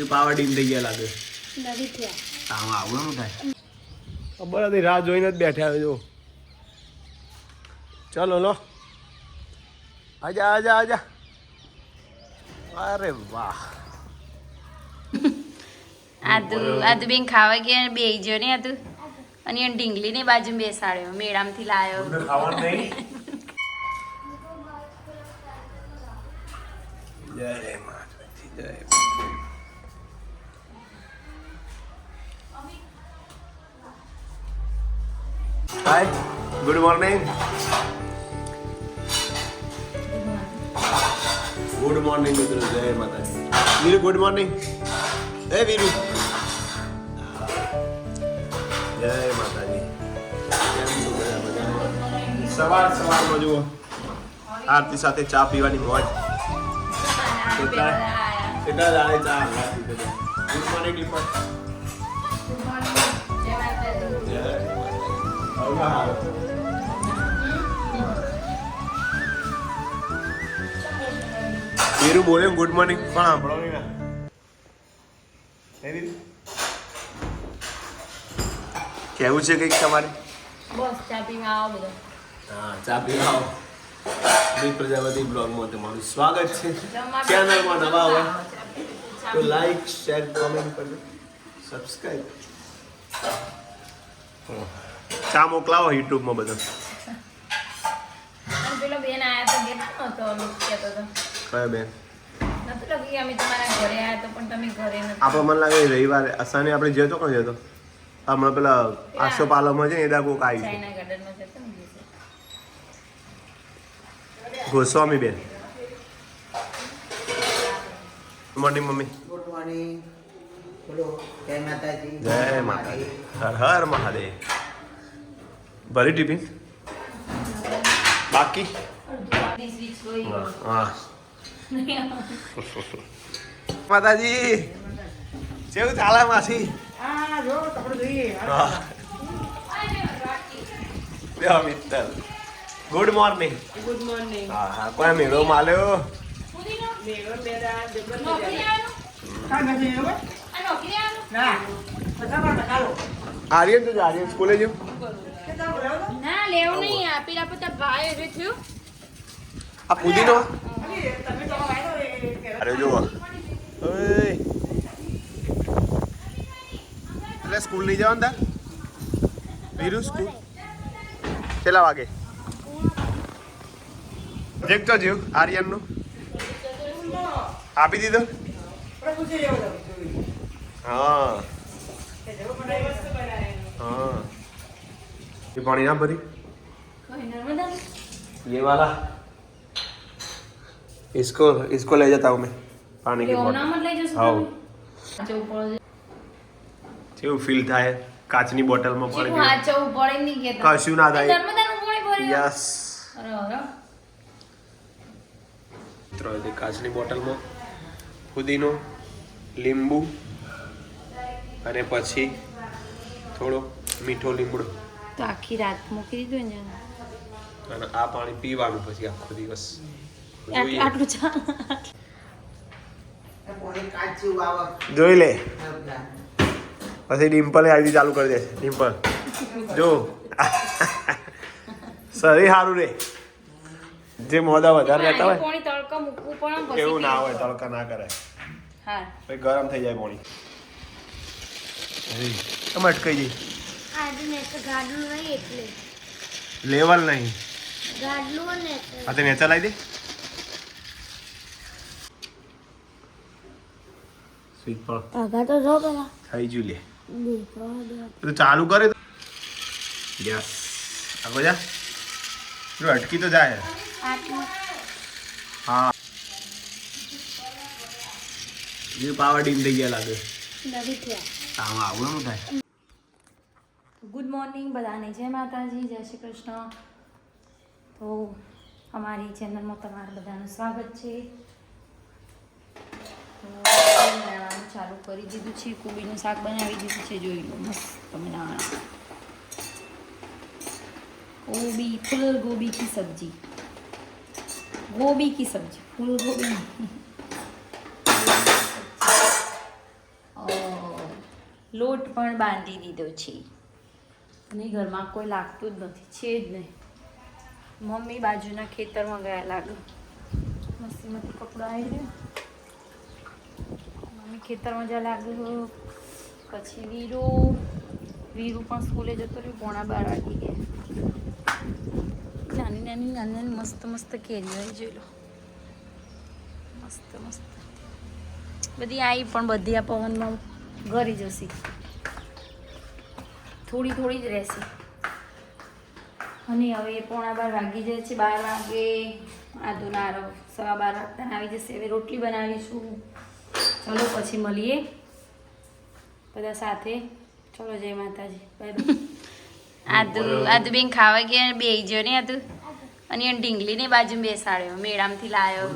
એ power dim થઈ ગયા લાગે. નથી થયા આમાં આવવાનું થાય. બરાબર રાહ જોઈને જ બેઠા હોય જો. ચલો લો. આજા આજા આજા. અરે વાહ. આદુ આદુ બેન ખાવા ગયા બે જો ને આદુ? અને એને ઢીંગલી ની બાજુ બેસાડ્યો. મેળામથી લાયો. ખાવાનું જય hi good morning good morning મિત્રો જય માતાજી વીરુ ગુડ મોર્નિંગ એ વીરુ જય માતાજી છો સવાર સવારમાં જુઓ. આરતી સાથે ચા પીવાની મોજ કેટલા કેટલા જાણે ચા ગુડ મોર્નિંગ દીપક. હાલો. બોલે ગુડ મોર્નિંગ પણ સાંભળો? નહીં ના કેવું છે કંઈક તમારે? બસ ચા પીવા આવો બધો. હા ચા પીવા આવો. દીપ પ્રજાપતિ બ્લોગમાં તમારું સ્વાગત છે. ચેનલમાં નવા હોય તો લાઈક શેર કોમેન્ટ કરજો સબસ્ક્રાઈબ ચા મોકલાવો યુટ્યુબમાં બધો. પેલો બેન આયા તો ગેટ નતો અમુક તો? કયો બેન? નતું લગી અમે તમારા ઘરે આયા તો પણ તમે ઘરે નથી આપણે મને લાગે રવિવારે. અસાને આપણે તો કોણ જતો હમણાં પેલા આસો પાલવમાં છે ને એડા કોક આવી ચાઇના ગાર્ડનમાં જતો ને ગોસ્વામી બેન. Morning mummy. ગુડ મોર્નિંગ બોલો જય માતાજી. જય માતાજી. હર હર મહાદેવ. ભરી ટિફિન બાકી હા માતાજી કેવું ચાલે માસી? Mittal. Good morning good morning હા હા કોઈ મેળો માલ્યો? આર્યન તો આર્યન સ્કૂલે જો કે તાર બોલાવો ના લેવું નહીં આ પેલા પોતા ભાઈ એવી થયું. આ પુદીનો? અરે જુઓ. એટલે સ્કૂલ નહીં જવાનું તાર? વીરુ સ્કૂલ? કેટલા વાગે? પ્રોજેક્ટ તો જીવ આર્યનનું. આપી દીધો? હા. હા. એ પાણી ના ભરી? ये वाला इसको इसको ले जाता हूँ मैं पानी की લેવું ના बोतल મત લઈ જશો હાઉ તમે જવું પડે કેવું ફીલ થાય કાચની બોટલમાં ચીકુ પાણી હાથ જવું પડે નહીં કહેતા. કશું ના થાય. નર્મદાનું પાણી ભર્યું? યસ અરે, અરે. મિત્રો તે કાચની બોટલમાં પુદીનો લીંબુ અને પછી થોડો મીઠો લીમડો તો આખી રાત મૂકી દીધું ને અને આ પાણી પીવાનું પછી આખો દિવસ. આટલું ચાલે જોઈ લે. પછી ડિમ્પલે આવી ચાલુ કરી દે. ડિમ્પલ જો. શરીર સારું રે. જે મોદા વધારે રહેતા હોય. પાણી તડકા મૂકવું પડે એવું ના હોય તડકા ના કરે હા. પછી ગરમ થઈ જાય પાણી. તમે અટકાઈ જઈ. આજે મેં તો ગાડલું નહીં એટલે. લેવલ નહીં. ગાડલું ને એટલે આ તે નેચા લાવી દે. સ્વીટ પણ આગા તો જો પેલા. થઈ ગયું લે. તો ચાલુ કરે તો. યસ આગો જા. જો અટકી તો જાય. હા. એ પાવર ડીમ થઈ ગયા લાગે. નથી થયા. આમાં આવવાનું થાય. ગુડ મોર્નિંગ બધાને. જય માતાજી જય શ્રી કૃષ્ણ. તો અમારી ચેનલમાં તમારા બધાનું સ્વાગત છે. ચાલુ કરી દીધું છે. કોબીનું શાક બનાવી દીધું છે. જોઈ લો, મસ્ત બનાવવાનું કોબી ફૂલ કી સબ્જી. ગોબી કી સબ્જી ફૂલગોબી લોટ પણ બાંધી દીધો છે. અને ઘરમાં કોઈ લાગતું જ નથી, છે જ નહીં. મમ્મી બાજુના ખેતરમાં ગયા લાગે. મસ્તીમાંથી કપડાં આવી ગયા. મમ્મી ખેતરમાં જ્યાં લાગ્યું પછી વીરુ. વીરુ પણ સ્કૂલે જતો રહ્યો, પોણા બાર વાગી ગયા. નાની નાની નાની નાની મસ્ત મસ્ત કેરીઓ આવી જોઈ લો. મસ્ત મસ્ત. બધી આવી પણ બધી આ પવનમાં ગરી જશે થોડી થોડી જ રહેશે. અને હવે પોણા બાર વાગી જાય છે બાર વાગે. આધો નારો સવા બાર વાગતા આવી જશે. હવે રોટલી બનાવીશું. ચલો પછી મળીએ. બધા સાથે. ચલો જય માતાજી. બાય આદું આદુ આદુ બેન ખાવા ગયા બે જો ને આદુ? અને એને ઢીંગલી ને બાજુ બેસાડ્યો. મેળામથી લાવ્યો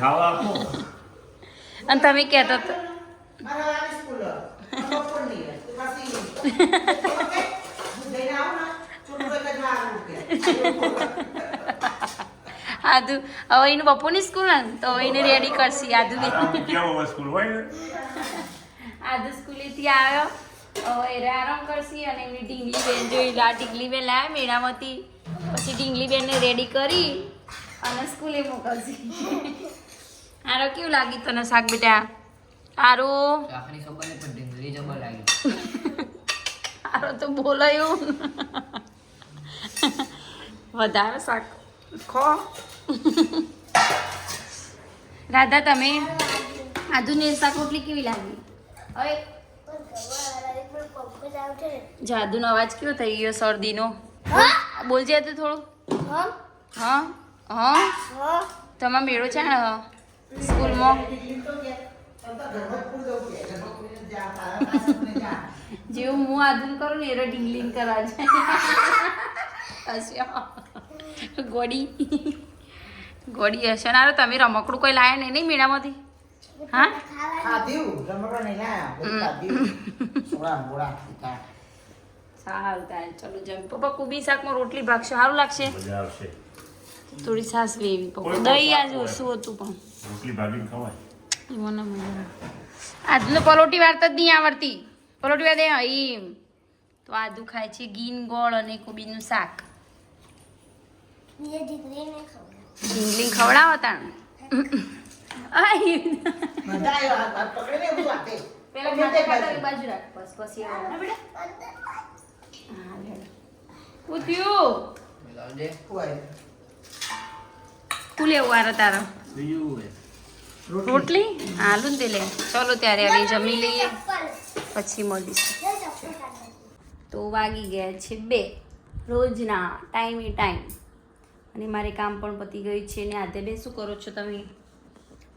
ખાવા આપો. અને તમે કહેતો આદુ હવે એને બપોરની સ્કૂલ ને તો એને રેડી કરશી આદુ સ્કૂલ હોય ને આદુ સ્કૂલેથી આવ્યો હવે એ આરામ કરશી અને એમની ઢીંગલી બેન જોઈ લા ઢીંગલી બેન લાવ્યા મેળામાંથી પછી ઢીંગલી બેનને રેડી કરી અને સ્કૂલે મોકલશી આરો કેવું લાગી તને શાક બેટા આરો જબર લાગી. આરો તો બોલાયું. વધારે શાક. ખો. રાધા તમે? આધુની શાક રોટલી કેવી લાગી? હવે જાદુનો અવાજ કેવો થઈ ગયો શરદીનો? બોલજે તો થોડો. હા? હા. તમારો મેળો છે ને સ્કૂલમાં? જેવું હું આધુન કરું ને એરો ઢીંગલીન કરવા જાય. ગોડી. ગોડી હશે. ને તમે રમકડું કોઈ લાયા નહીં નહીં મેળામાંથી? હા. સારું તારે ચલો જમ. પપ્પા કુબી શાકમાં રોટલી ભાગશે સારું લાગશે? થોડી સાસ વેવી પપ્પા. દહીં આજ ઓછું હતું પણ. રોટલી ભાગી ખવાય. મને મજા. આજનો પલોટી વાર્તા જ નહીં આવડતી. પલોટી વાર દે એમ તો આદુ ખાય છે ગીન ગોળ અને કોબીનું શાક. ઢીંગલી ખવડાવો તાણ. તારો. રોટલી. આલુ ને લે ચલો ત્યારે હવે જમી લઈએ. પછી મળીશું. તો વાગી ગયા છે બે. રોજના ટાઈમે ટાઈમ અને મારે કામ પણ પતી ગયું છે ને આધે. બે શું કરો છો તમે?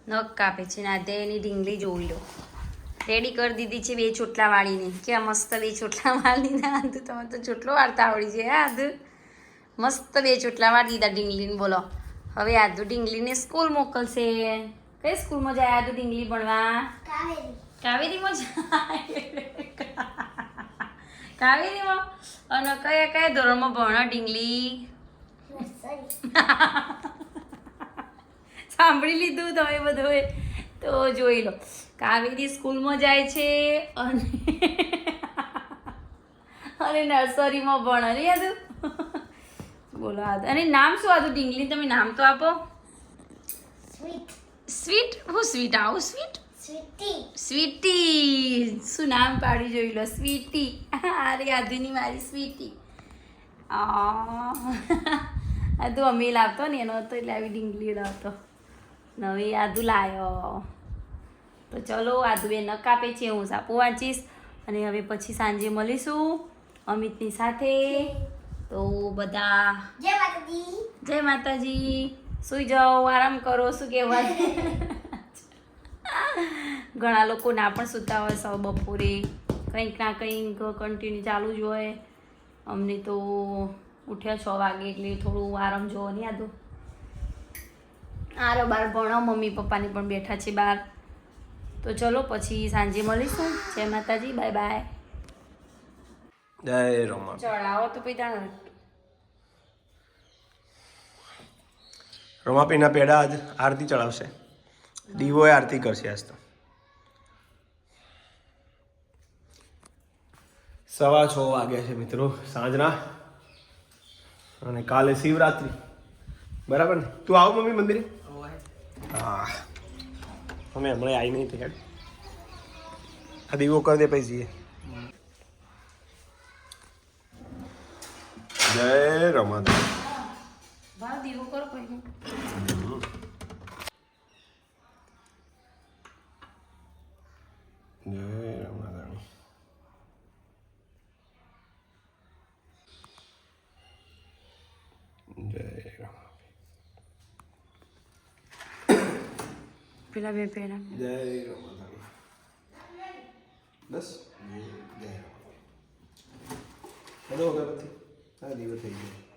નખ કાપે છે ને આધે એની ઢીંગલી જોઈ લો. રેડી કરી દીધી છે બે ચોટલા વાળીને કે મસ્ત બે ચોટલા વાળીને આધુ તમે તો ચોટલો વાળતા આવડી છે આદ મસ્ત બે ચોટલા વાળી દીધા ઢીંગલીને બોલો. હવે આધુ ઢીંગલીને સ્કૂલ મોકલશે. કઈ સ્કૂલમાં જાય તું ઢીંગલી ભણવા? કાવેરીમાં જાય. કાવેરીમાં? અને કયા કયા ધોરણમાં ભણો ઢીંગલી? સાંભળી લીધું તમે બધું તો જોઈ લો. કાવેરી સ્કૂલમાં જાય છે અને અને નર્સરીમાં ભણે. ને યાદ બોલો આ અને નામ શું આદું ઢીંગલી? તમે નામ તો આપો. સ્વીટ. હું સ્વીટ આવું? સ્વીટ? સ્વીટી. શું નામ પાડી જોઈ લો? સ્વીટી. અરે આધુની મારી સ્વીટી. આ આદુ અમે લાવતો ને એનો હતો એટલે આવી ડીંગલી લાવતો. નવી આદુ લાયો. તો ચલો આદુ એ નક આપે છે હું સાપુ વાંચીશ. અને હવે પછી સાંજે મળીશું અમિતની સાથે. તો બધા જય માતાજી. સુઈ જાઓ આરામ કરો શું કહેવાય? ઘણા લોકો ના પણ સૂતા હોય સૌ બપોરે. કંઈક ના કંઈક કન્ટિન્યુ ચાલુ જ હોય. અમને તો ઉઠ્યા છ વાગે એટલે થોડું આરામ જોવો નહીં આદું આરો બાર ભણો મમ્મી પપ્પાની પણ બેઠા છે બહાર તો ચલો પછી સાંજે મળીશું. જય માતાજી બાય બાય. જય રમા. ચડાવો તો પછી રમાપીના પેડા આજ આરતી ચડાવશે. દીવોએ આરતી કરશે આજ તો. સવા છ વાગ્યા છે મિત્રો, સાંજના. અને કાલે શિવરાત્રી. બરાબર ને? તું આવ મમ્મી મંદિરે. હા. અમે હમણાં આવી નહીં ત્યાં. આ દીવો કરી દે પછી જઈએ. જય રમાદેવ. ભાવ દીવો કરો કોઈ જય રમાદેવ જય રમાદેવ. પેલા બે પેલા જય રમાદેવ. બસ જય રમાદેવ. બધો. અગરબત્તી હા દીવો થઈ ગયો.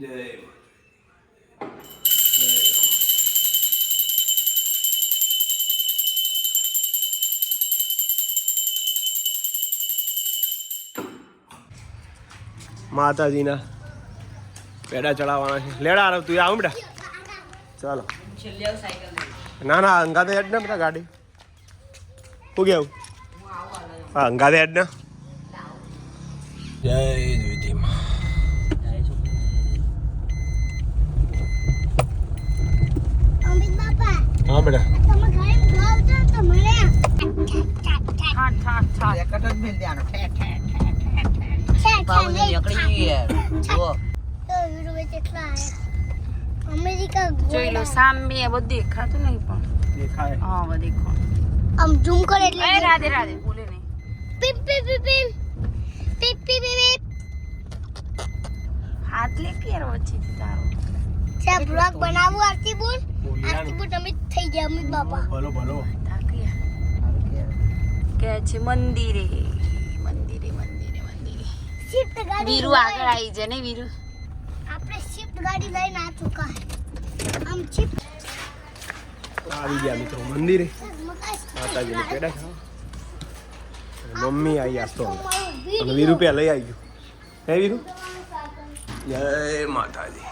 જય માતાજીના પેડા ચડાવવાના છે. લેડા આવ, તું આવ બેટા. ચાલો. ના ના, અંગાતે હેડ ને બધા ગાડી. શું કેવું હા, અંગાતે હેડ ને. અમેરિકા જોઈ લો સામે બધું દેખાતું નહીં પણ. દેખાય. હા હવે દેખો આમ ઝૂમ કરે એટલે એ રાધે રાધે બોલે નહીં. પીપ પીપ પીપ પીપ. પીપ પીપ પીપ હાથ લે કે યાર તારો? છે બ્લોગ બનાવવું આરતી બોલ. આરતી બોલ તમે થઈ ગયા અમિત બાપા. ભલો ભલો કે છે મંદિરે મંદિરે મંદિરે મંદિરે. વીરુ આગળ આવી જાય ને વીરુ? ગાડી લઈને આ ચુકા આમ ચીપ. આવી ગયા મિત્રો મંદિરે. માતાજીને પેડા મમ્મી આવી આસ્તો અને વી વીસ રૂપિયા લઈ આવી ગયું. હે વીરુ? જય માતાજી.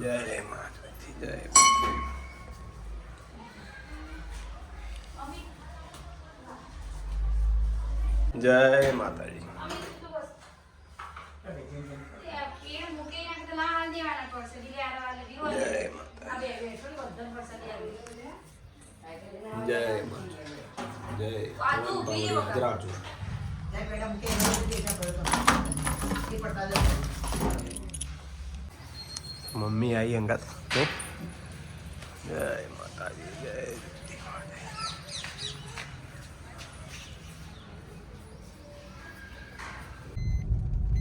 જય માતાજી જય તો માતાજી. પડતા જશે મમ્મી આવી અંગાત જય માતાજી. જય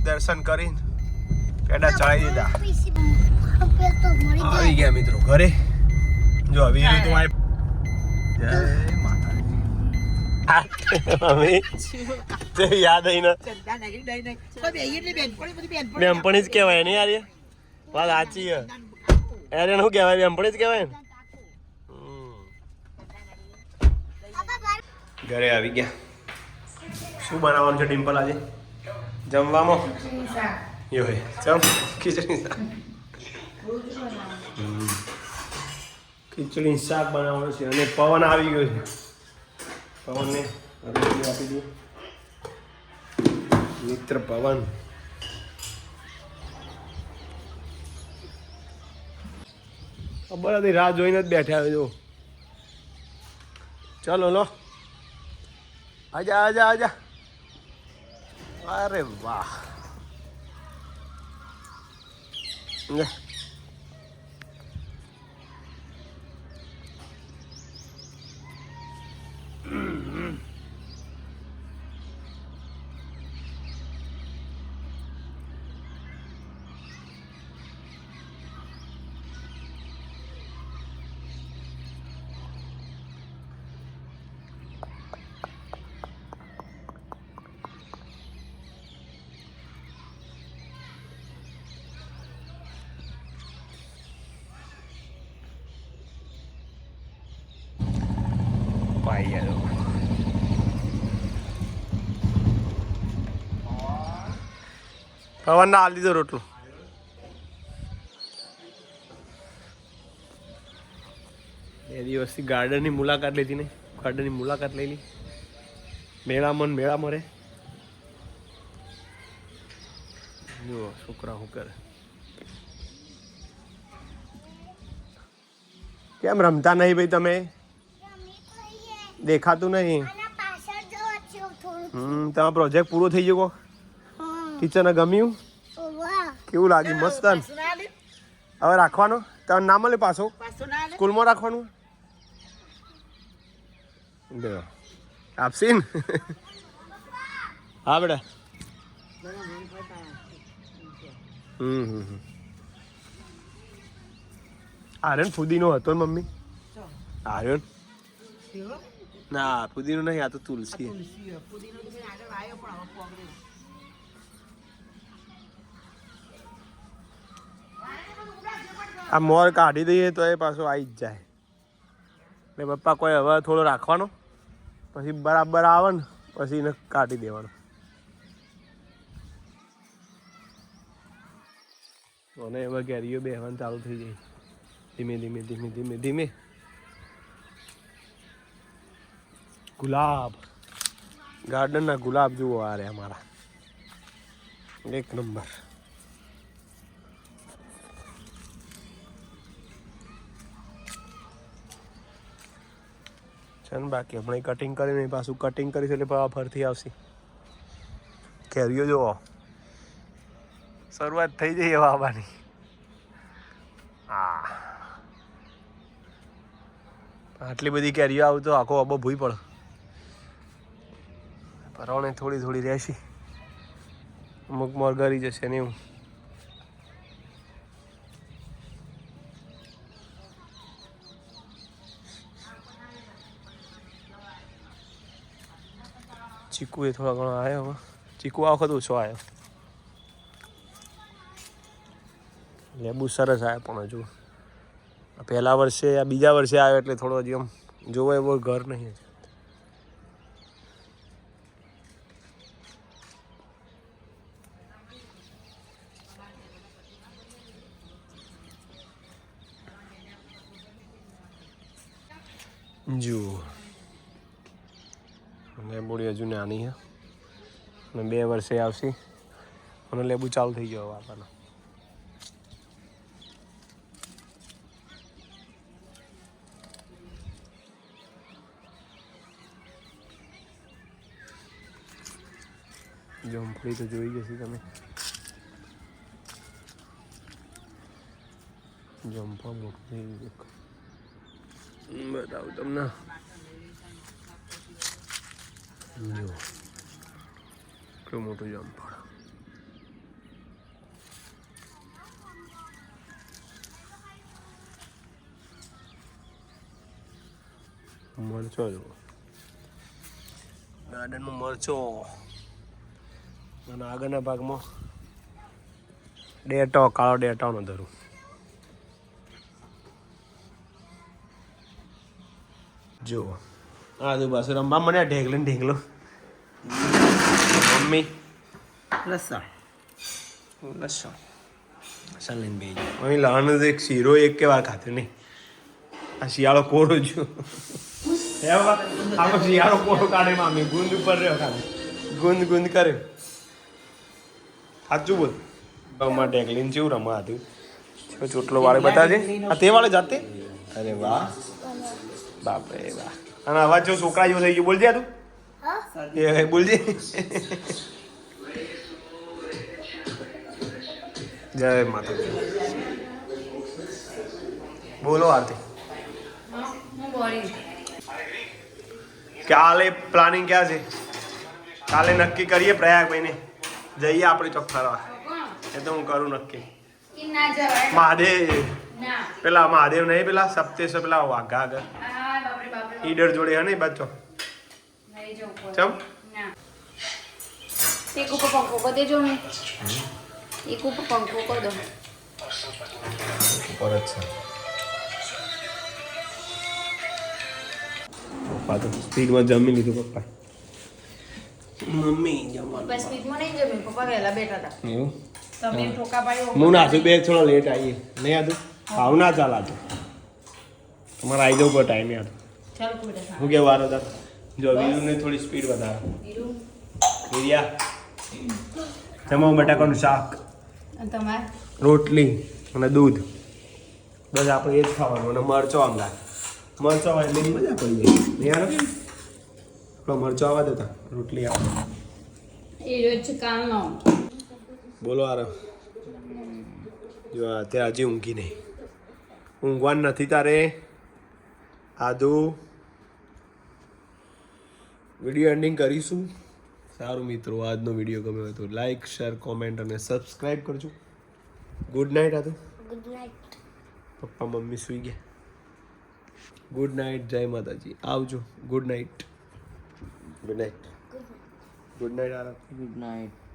દર્શન કરીને પેડા ચડાવી દીધા. આવી ગયા મિત્રો ઘરે. જો આવી રીતે મારે જય માતાજી. યાદ આવીને બેનપણી જ કહેવાય ને યાર એ? વાત સાચી યાર એને શું કહેવાય? બેનપણી જ કહેવાય ને. ઘરે આવી ગયા. શું બનાવવાનું છે ડિમ્પલ આજે? જમવામાં? યો ચમ ખીચડી શાક. ખીચડી શાક બનાવવાનું છે અને પવન આવી ગયો છે. પવનને રોટલી આપી દઈએ મિત્ર પવન. બરાબર રાહ જોઈને જ બેઠા જો. ચાલો લો. આજા આજા આજા. અરે વાહ આવી ગયા લોકો પવન દિવસથી ગાર્ડનની મુલાકાત લીધી નહીં ગાર્ડનની મુલાકાત લઈ લી મેળા મેળા મરે છોકરા શું કેમ રમતા નહીં ભાઈ તમે દેખાતું નહીં. આના પાછળ જવા છે થોડું હમ તમારો પ્રોજેક્ટ પૂરો થઈ ગયો ટીચરને ગમ્યું? કેવું લાગ્યું મસ્ત હવે રાખવાનો? તમે ના મળે પાછો. પાછું ના લે. સ્કૂલમાં રાખવાનું. આપશી હા બેટા. હમ હમ હમ. આર્યન ફુદીનો હતો ને મમ્મી? આર્યન? થયો? ના પુદીનો નહીં આ તો તુલસી. તુલસી પુદીનો તો આગળ આવ્યો પણ હવે પોગળ્યો આ મોર કાઢી દઈએ તો એ પાછો આવી જ જાય. એટલે પપ્પા કોઈ હવે થોડો રાખવાનો. પછી બરાબર આવે ને પછી એને કાઢી દેવાનો. અને એમાં કેરીઓ બેહવાનું ચાલુ થઈ જાય. ધીમે ધીમે ધીમે ધીમે ધીમે. ગુલાબ. ગાર્ડનના ગુલાબ જુઓ આ રે અમારા. એક નંબર. છે ને બાકી હમણાં કટિંગ કરીને પાછું કટિંગ કરીશ એટલે પાછા ફરથી આવશે. કેરીઓ જુઓ. શરૂઆત થઈ જઈએ બાબાની હા આટલી બધી કેરીઓ આવું તો આખો અબો ભૂઈ પડે. પરવણે થોડી થોડી રહેશે. અમુક મોર ગરી જશે ને એવું. ચીકુ એ થોડા ઘણો આવ્યો ચીકુ આ વખત ઓછો આવ્યો લેબુ સરસ આવ્યો પણ હજુ. પહેલા વર્ષે, આ બીજા વર્ષે આવ્યો એટલે થોડો હજી આમ જોવો એવો ઘર નહીં હજુ. જુઓ લેબુડી હજુ નાની છે અને બે વર્ષે આવશે. અને લેબુ ચાલુ થઈ ગયો વાપરનો જમફળી તો જોઈ જશે તમે. જમફળ મોટું થઈ ગયું દેખો. બતાવું તમને. જો. કેટલું મોટું જામફળ મરચો જો ગાર્ડનમાં મરચો અને આગળના ભાગમાં ડેટો કાળો ડેટાનો ધરું જુઓ આજુબાજુ રમવા મને ઢેગલો ને ઢેગલો મમ્મી લસણ લસણ લઈને બે અહીં લાનો એક શીરો એક કે વાર ખાતો નહીં આ શિયાળો કોરો છું આનો શિયાળો કોરો કાઢે મામી ગુંદ ઉપર રહ્યો ખાલી ગુંદ ગુંદ કરે સાચું બોલ બમાં ઢેગલીને જેવું રમવા હતું ચોટલો વાળે બતાજે આ તે વાળે જાતે અરે વાહ બાપરે વાહ અને અવાજ જો છોકરા જેવો થઈ ગયો બોલજે આ તું એ બોલજે. જય માતા બોલો આરતી. કાલે પ્લાનિંગ ક્યાં છે? કાલે નક્કી કરીએ પ્રયાગભાઈને જઈએ આપણે ફરવા એ તો હું કરું નક્કી. મહાદેવ. પેલા મહાદેવ નહીં પેલા સપ્તેશ્વર પેલા વાઘા આગળ ઈડર જોડે હે ને એ નહીં જવું પડે. ચમ ના. એક ઉપર પંખો કરી દેજો ને. એક ઉપર પંખો કરી દો. પપ્પા તો સ્પીડમાં જમી લીધું પપ્પા. મમ્મી જમવાનું. બસ સ્પીડમાં નહીં જમી પપ્પા વહેલા બેઠા હતા. એવું? તમે ઠોકા પાડ્યો હું નાસું બે થોડો લેટ આવીએ. નહીં આતું ભાવના ચાલ આતું તમારે આવી જવું પડે ટાઈમે આતું ચાલ કોઈ હું કે વારો હતા જો વીરુને થોડી સ્પીડ વધારો. વીર્યા વીરિયા બટાકાનું શાક તમારે? રોટલી અને દૂધ. બસ આપણે એ જ ખાવાનું અને મરચો આમલા. મરચો આવે એટલે મજા પડી જાય. નહીં આવે આપણો મરચો આવવા દેતા રોટલી આવે. બોલો આરો. જો અત્યારે હજી ઊંઘી નહીં. ઊંઘવાનું નથી તારે. આદુ વીડિયો એન્ડિંગ કરીશું. સારું મિત્રો આજનો વીડિયો ગમ્યો હોય તો લાઈક શેર કોમેન્ટ અને સબસ્ક્રાઈબ કરજો. ગુડ નાઇટ હતું ગુડ નાઇટ પપ્પા મમ્મી સૂઈ ગયા. ગુડ નાઇટ જય માતાજી. આવજો. Good night good night good night આરામ ગુડ night.